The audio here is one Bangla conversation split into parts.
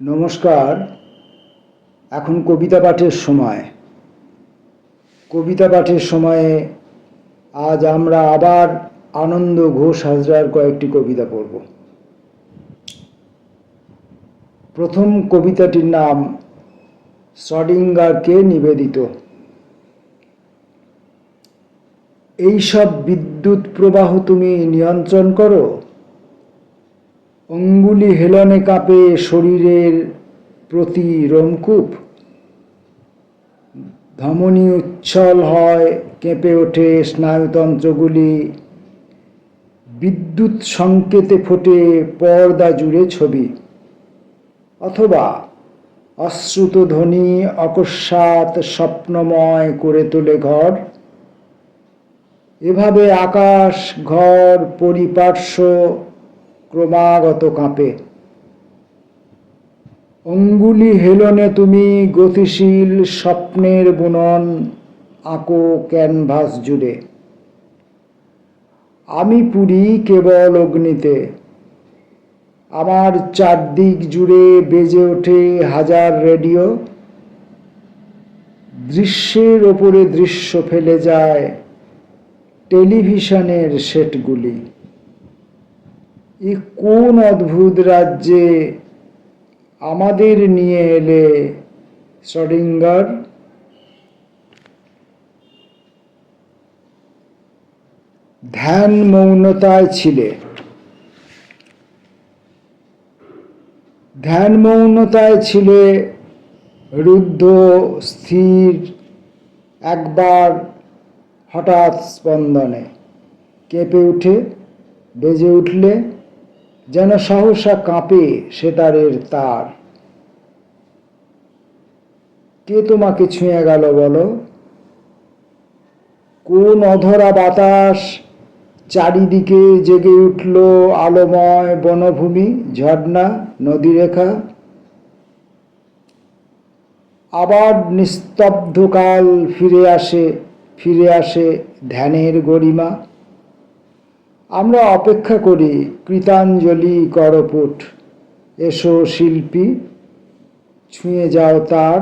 নমস্কার। এখন কবিতা পাঠের সময়। কবিতা পাঠের সময়ে আজ আমরা আবার আনন্দ ঘোষ হাজরার কয়েকটি কবিতা পড়ব। প্রথম কবিতাটির নাম শ্রডিঙ্গারকে নিবেদিত? এইসব বিদ্যুৎ প্রবাহ তুমি নিয়ন্ত্রণ করো? অঙ্গুলি হেলনে কাঁপে শরীরের প্রতি রোমকূপ ধমনী উচ্ছল হয়, কেঁপে ওঠে স্নায়ুতন্ত্রগুলি। বিদ্যুৎ সংকেতে ফোটে পর্দা জুড়ে ছবি। অথবা অশ্রুত ধ্বনি, অকস্মাৎ স্বপ্নময় করে তোলে ঘর। এভাবে আকাশ, ঘর, পরিপার্শ্ব ক্রমাগত কাঁপে। অঙ্গুলি হেলনে তুমি গতিশীল স্বপ্নের বুনন, আঁকো ক্যানভাস জুড়ে। আমি পুরি কেবল অগ্নিতে। আমার চারদিক জুড়ে বেজে ওঠে হাজার রেডিও। দৃশ্যের ওপরে দৃশ্য ফেলে যায় টেলিভিশনের সেটগুলি। এ কোন অদ্ভুত রাজ্যে আমাদের নিয়ে এলে শ্রডিঙ্গার? ধ্যান মৌনতায় ছিলে। ধ্যান মৌনতায় ছিলে রুদ্ধ, স্থির, একবার হঠাৎ স্পন্দনে। কেঁপে উঠে, বেজে উঠলে যেন সহসা কাঁপে সেতারের তার। কে তোমাকে ছুঁয়ে গেল বলো? কোন অধরা বাতাস চারিদিকে জেগে উঠল আলোময় বনভূমি, ঝর্ণা, নদীরেখা? আবার নিস্তব্ধকাল ফিরে আসে ফিরে আসে ধ্যানের গরিমা। আমরা অপেক্ষা করি, কৃতাঞ্জলি করপুট, এসো শিল্পী, ছুঁয়ে যাও তার।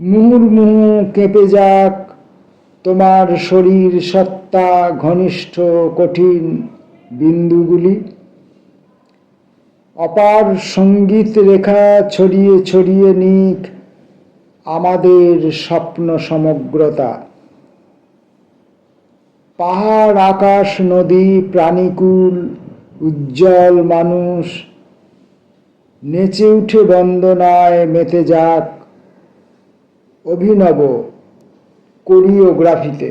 মুহুর্মুহু কেঁপে যাক, তোমার শরীর সত্তা ঘনিষ্ঠ কঠিন বিন্দুগুলি। অপার সংগীত রেখা ছড়িয়ে ছড়িয়ে নিক আমাদের স্বপ্ন সমগ্রতা। পাহাড়, আকাশ, নদী, প্রাণীকুল, উজ্জ্বল মানুষ, নেচে উঠে বন্দনায় মেতে যাক অভিনব কোরিওগ্রাফিতে।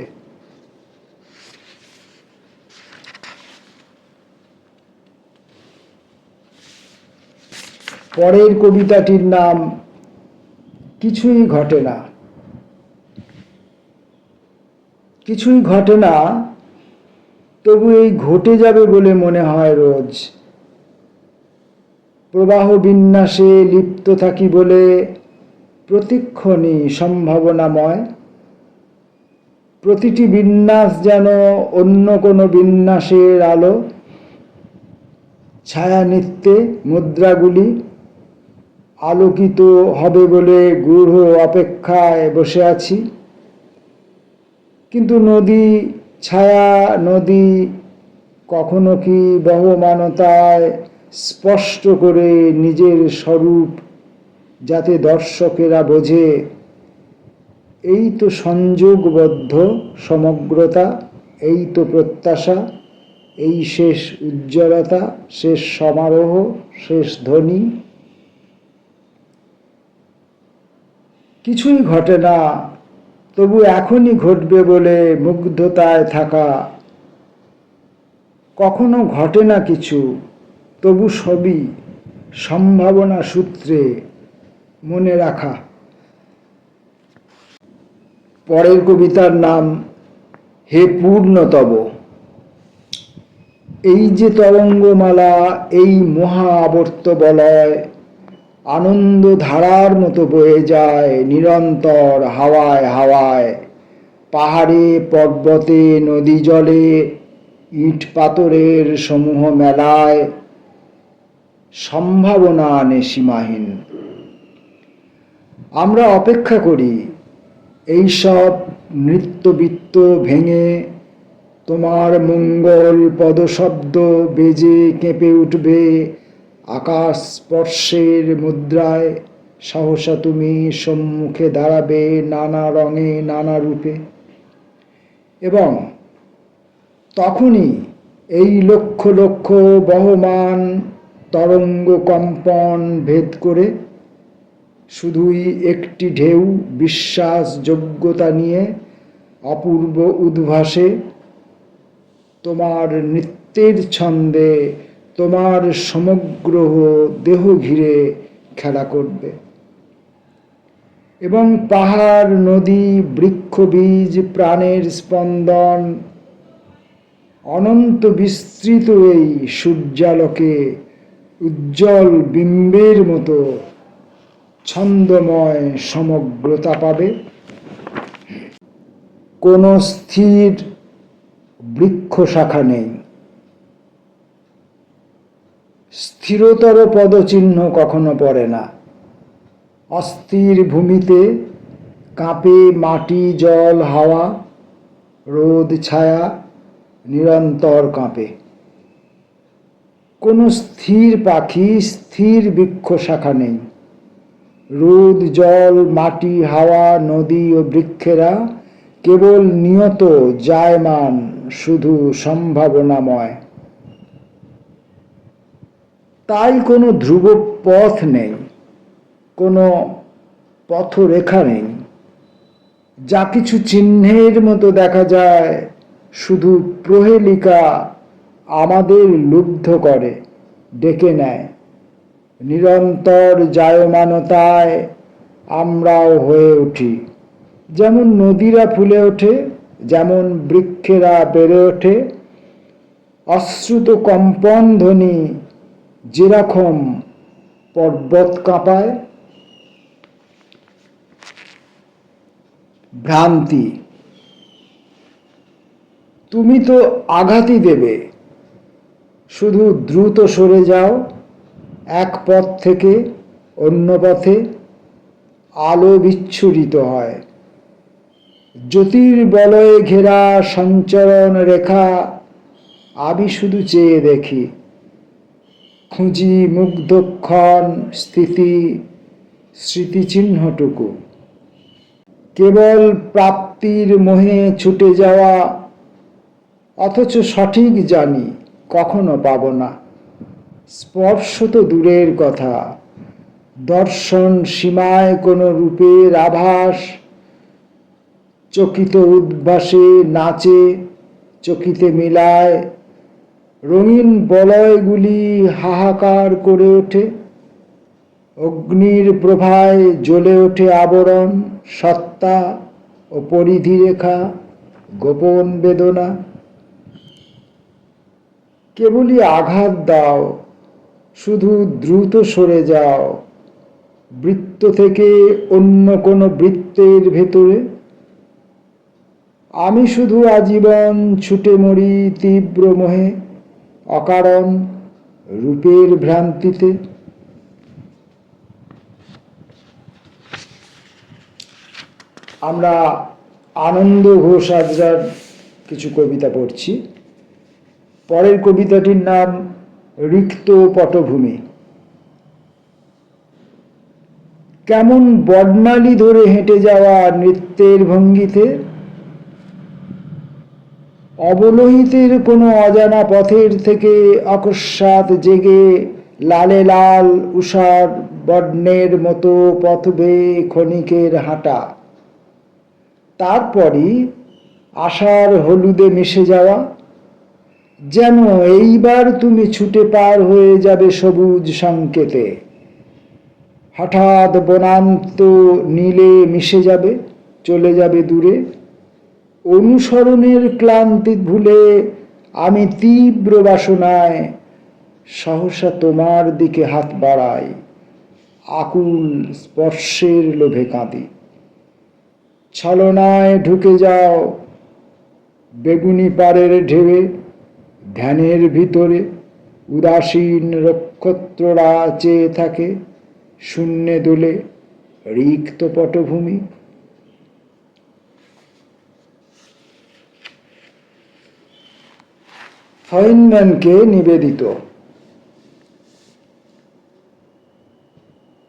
পরের কবিতাটির নাম, কিছুই ঘটে না। কিছুই ঘটে না, তবু এই ঘটে যাবে বলে মনে হয় রোজ। প্রবাহ বিন্যাসে লিপ্ত থাকি বলে প্রতিক্ষণই সম্ভাবনাময়। প্রতিটি বিন্যাস যেন অন্য কোনো বিন্যাসের আলো ছায়া নৃত্যে মুদ্রাগুলি আলোকিত হবে বলে গূঢ় অপেক্ষায় বসে আছি। কিন্তু নদী ছায়া, নদী কখনো কি বহমানতায় স্পষ্ট করে নিজের স্বরূপ যাতে দর্শকেরা বোঝে? এই তো সংযোগবদ্ধ সমগ্রতা, এই তো প্রত্যাশা, এই শেষ উজ্জ্বলতা, শেষ সমারোহ, শেষ ধ্বনি। কিছুই ঘটে না। তবু এখনই ঘটবে বলে মুগ্ধতায় থাকা। কখনো ঘটে না কিছু, তবু সবই সম্ভাবনা সূত্রে মনে রাখা। পরের কবিতার নাম, হে পূর্ণতব। এই যে তরঙ্গমালা, এই মহা আবর্ত বলয় আনন্দ ধারার মতো বয়ে যায়, নিরন্তর হাওয়ায় হাওয়ায়। পাহাড়ে, পর্বতে, নদী জলে, ইট পাথরের সমূহ মেলায়। সম্ভাবনা আনে সীমাহীন। আমরা অপেক্ষা করি এই সব নৃত্যবৃত্ত ভেঙে তোমার মঙ্গল পদশব্দ বেজে কেঁপে উঠবে। আকাশ স্পর্শের মুদ্রায় সহসা তুমি সম্মুখে দাঁড়াবে নানা রঙে, নানা রূপে। এবং তখনই এই লক্ষ লক্ষ বহমান তরঙ্গ কম্পন ভেদ করে শুধুই একটি ঢেউ বিশ্বাসযোগ্যতা নিয়ে অপূর্ব উদ্ভাসে তোমার নৃত্যের ছন্দে তোমার সমগ্র দেহ ঘিরে খেলা করবে। এবং পাহাড়, নদী, বৃক্ষ, বীজ, প্রাণের স্পন্দন, অনন্ত বিস্তৃত এই সূর্যালোকে উজ্জ্বল বিম্বের মতো ছন্দময় সমগ্রতা পাবে। কোনো স্থির বৃক্ষ শাখা নেই। স্থিরতর পদচিহ্ন কখনো পড়ে না। অস্থির ভূমিতে কাঁপে মাটি, জল, হাওয়া, রোদ, ছায়া নিরন্তর কাঁপে। কোনো স্থির পাখি, স্থির বৃক্ষ শাখা নেই। রোদ, জল, মাটি, হাওয়া, নদী ও বৃক্ষেরা কেবল নিয়ত, জায়মান, শুধু সম্ভাবনাময়। তাই কোনো ধ্রুব পথ নেই, কোনো পথরেখা নেই। যা কিছু চিহ্নের মতো দেখা যায়, শুধু প্রহেলিকা আমাদের লুব্ধ করে, ডেকে নেয়। নিরন্তর জায়মানতায় আমরাও হয়ে উঠি। যেমন নদীরা ফুলে ওঠে, যেমন বৃক্ষেরা বেড়ে ওঠে, অশ্রুত কম্পন ধ্বনি যেরকম পর্বত কাঁপায়, ভ্রান্তি। তুমি তো আঘাতই দেবে। শুধু দ্রুত সরে যাও, এক পথ থেকে অন্য পথে আলো বিচ্ছুরিত হয়। জ্যোতির্বলয়ে ঘেরা সঞ্চরণ রেখা, আমি শুধু চেয়ে দেখি। খুঁজি মুগ্ধক্ষণ স্থিতি স্মৃতিচিহ্নটুকু। কেবল প্রাপ্তির মোহে ছুটে যাওয়া, অথচ সঠিক জানি কখনো পাব না। স্পর্শ তো দূরের কথা, দর্শন সীমায় কোনো রূপের আভাস, চকিত উদ্ভাসে নাচে, চকিতে মিলায় রঙিন বলয়গুলি হাহাকার করে ওঠে। অগ্নির প্রভায় জ্বলে ওঠে আবরণ, সত্তা ও পরিধি রেখা গোপন বেদনা। কেবলই আঘাত দাও, শুধু দ্রুত সরে যাও। বৃত্ত থেকে অন্য কোনো বৃত্তের ভেতরে। আমি শুধু আজীবন ছুটে মরি তীব্র মোহে। অকারণ রূপের ভ্রান্তিতে। আমরা আনন্দ ঘোষ আজরার কিছু কবিতা পড়ছি। পরের কবিতাটির নাম রিক্ত পটভূমি। কেমন বর্ণালী ধরে হেঁটে যাওয়া নৃত্যের ভঙ্গিতে অবলোহিতের কোনো অজানা পথের থেকে অকস্মাৎ জেগে লালে লাল উষার বর্ণের মতো পথবে ক্ষণিকের হাঁটা। তারপরই আশার হলুদে মিশে যাওয়া। যেন এইবার তুমি ছুটে পার হয়ে যাবে সবুজ সংকেতে। হঠাৎ বনান্ত নীলে মিশে যাবে, চলে যাবে দূরে। অনুসরণের ক্লান্তি ভুলে আমি তীব্র বাসনায় সহসা তোমার দিকে হাত বাড়াই, আকুল স্পর্শের লোভে কাঁদি। ছলনায় ঢুকে যাও বেগুনি পাড়ের ঢেবে ধ্যানের ভিতরে উদাসীন রক্ষ নক্ষত্ররা চেয়ে থাকে শূন্যে দোলে রিক্ত পটভূমি। ফয়েনম্যানকে নিবেদিত।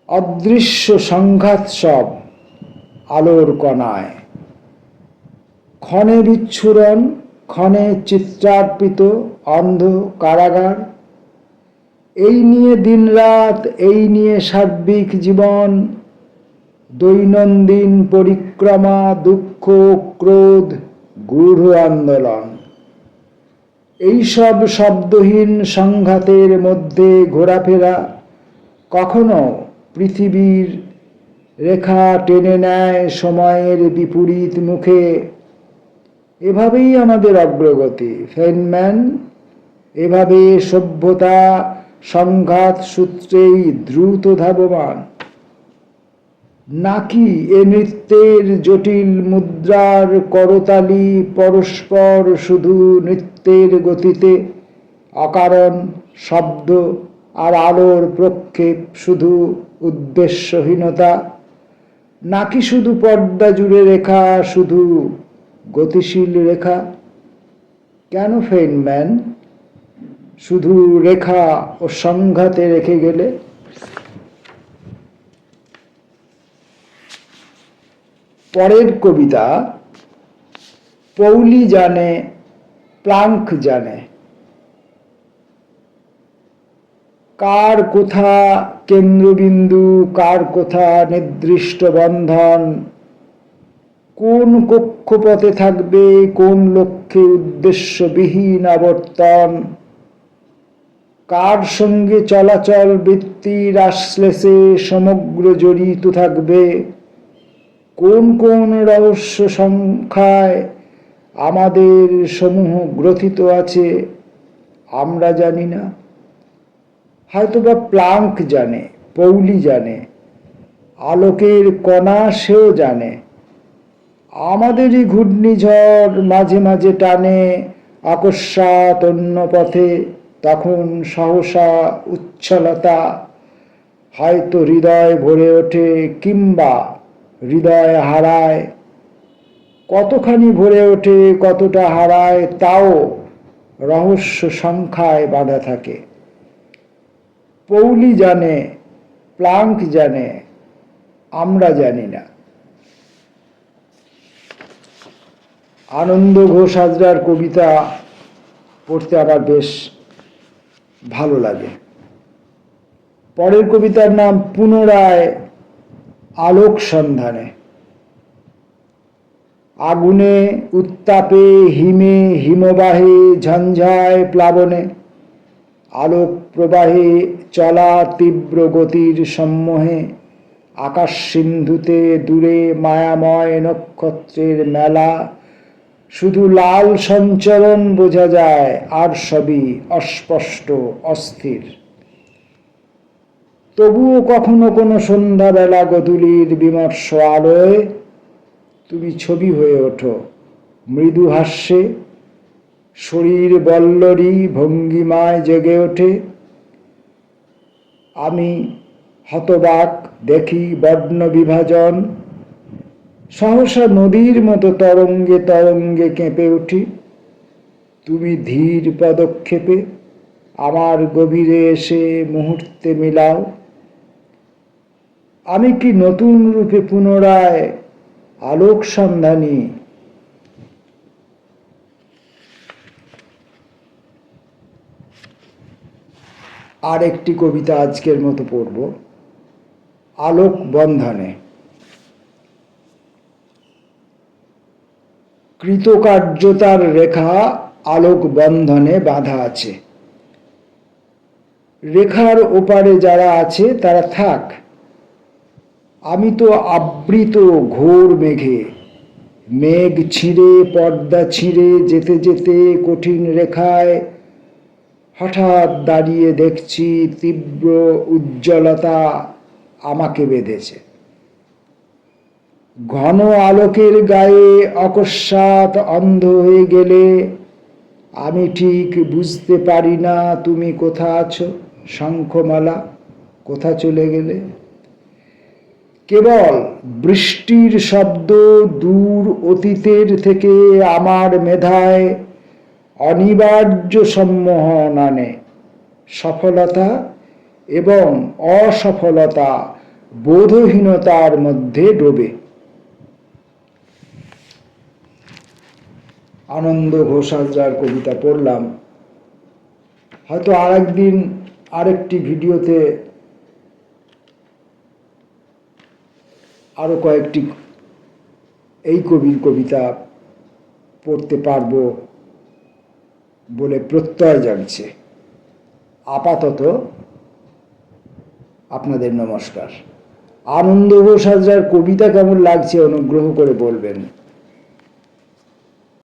অদৃশ্য সংঘাত সব আলোর কণায়। ক্ষণে বিচ্ছুরণ, ক্ষণে চিত্রার্পিত, অন্ধ কারাগার। এই নিয়ে দিনরাত, এই নিয়ে সার্বিক জীবন। দৈনন্দিন পরিক্রমা, দুঃখ, ক্রোধ, গূঢ় আন্দোলন। এইসব শব্দহীন সংঘাতের মধ্যে ঘোরাফেরা কখনো পৃথিবীর রেখা টেনে নেয় সময়ের বিপরীত মুখে। এভাবেই আমাদের অগ্রগতি। ফেনম্যান, এভাবে সভ্যতা সংঘাত সূত্রেই দ্রুত ধাবমান। নাকি এ নৃত্যের জটিল মুদ্রার করতালি পরস্পর শুধু নৃত্যের গতিতে? অকারণ শব্দ আর আলোর প্রক্ষেপ শুধু উদ্দেশ্যহীনতা। নাকি শুধু পর্দা জুড়ে রেখা, শুধু গতিশীল রেখা? কেন ফেইনম্যান? শুধু রেখা ও সংঘাতে রেখে গেলে? পরের কবিতা, পৌলি জানে প্লাঙ্ক জানে। কার কোথা কেন্দ্রবিন্দু, কার কোথা নির্দিষ্ট বন্ধন, কোন কক্ষপথে থাকবে, কোন লক্ষ্যে উদ্দেশ্যবিহীন আবর্তন, কার সঙ্গে চলাচল, বৃত্তির আশ্লেষে সমগ্র জড়িত থাকবে কোন কোন রহস্য সংখ্যায় আমাদের সমূহ গ্রথিত আছে, আমরা জানি না। হয়তোবা প্লাঙ্ক জানে, পৌলি জানে, আলোকের কণা সেও জানে। আমাদেরই ঘূর্ণিঝড় মাঝে মাঝে টানে আকস্মাত অন্য পথে, তখন সহসা উচ্ছলতা, হয়তো হৃদয় ভরে ওঠে কিংবা হৃদয় হারায়, কতখানি ভরে ওঠে, কতটা হারায়, তাও রহস্য সংখ্যায় বাঁধা থাকে। পৌলি জানে, প্লাঙ্ক জানে, আমরা জানি না। আনন্দ ঘোষ হাজরার কবিতা পড়তে আমার বেশ ভালো লাগে। পরের কবিতার নাম পুনরায় আলোক সন্ধানে আগুনে, উত্তাপে, হিমে, হিমবাহে, ঝঞ্ঝায়, প্লাবনে। আলোক প্রবাহে চলা তীব্র গতির সম্মোহে। আকাশ সিন্ধুতে দূরে মায়াময় নক্ষত্রের মেলা। শুধু লাল সঞ্চরণ বোঝা যায়, আর সবই অস্পষ্ট, অস্থির। তবুও কখনো কোনো সন্ধ্যাবেলা গধূলির বিমর্ষ আলোয় তুমি ছবি হয়ে ওঠো। মৃদু হাস্যে শরীর বল্লরী ভঙ্গিমায় জেগে ওঠে। আমি হতবাক, দেখি বর্ণ বিভাজন। সহসা নদীর মতো তরঙ্গে তরঙ্গে কেঁপে উঠি। তুমি ধীর পদক্ষেপে আমার গভীরে এসে মুহূর্তে মিলাও। আমি কি নতুন রূপে পুনরায় আলোক সন্ধানী? আর একটি কবিতা আজকের মতো পড়ব। আলোক বন্ধনে। কৃতকার্যতার রেখা আলোক বন্ধনে বাঁধা আছে। রেখার ওপারে যারা আছে, তারা থাক। আমি তো আবৃত ঘোর মেঘে। মেঘ ছিঁড়ে, পর্দা ছিঁড়ে, যেতে যেতে কঠিন রেখায় হঠাৎ দাঁড়িয়ে দেখছি তীব্র উজ্জ্বলতা আমাকে বেঁধেছে। ঘন আলোকের গায়ে অকস্মাৎ অন্ধ হয়ে গেলে আমি ঠিক বুঝতে পারি না তুমি কোথা আছো, শঙ্খমালা কোথা চলে গেলে? কেবল বৃষ্টির শব্দ দূর অতীতের থেকে আমার মেধায় অনিবার্য সম্মোহন আনে। সফলতা এবং অসফলতা বোধহীনতার মধ্যে ডোবে। আনন্দ ঘোষ হাজরার কবিতা পড়লাম। হয়তো আরেকদিন আরেকটি ভিডিওতে আরও কয়েকটি এই কবির কবিতা পড়তে পারব বলে প্রত্যয় জানছে আপাতত আপনাদের নমস্কার। আনন্দ ঘোষ হাজরার কবিতা কেমন লাগছে অনুগ্রহ করে বলবেন।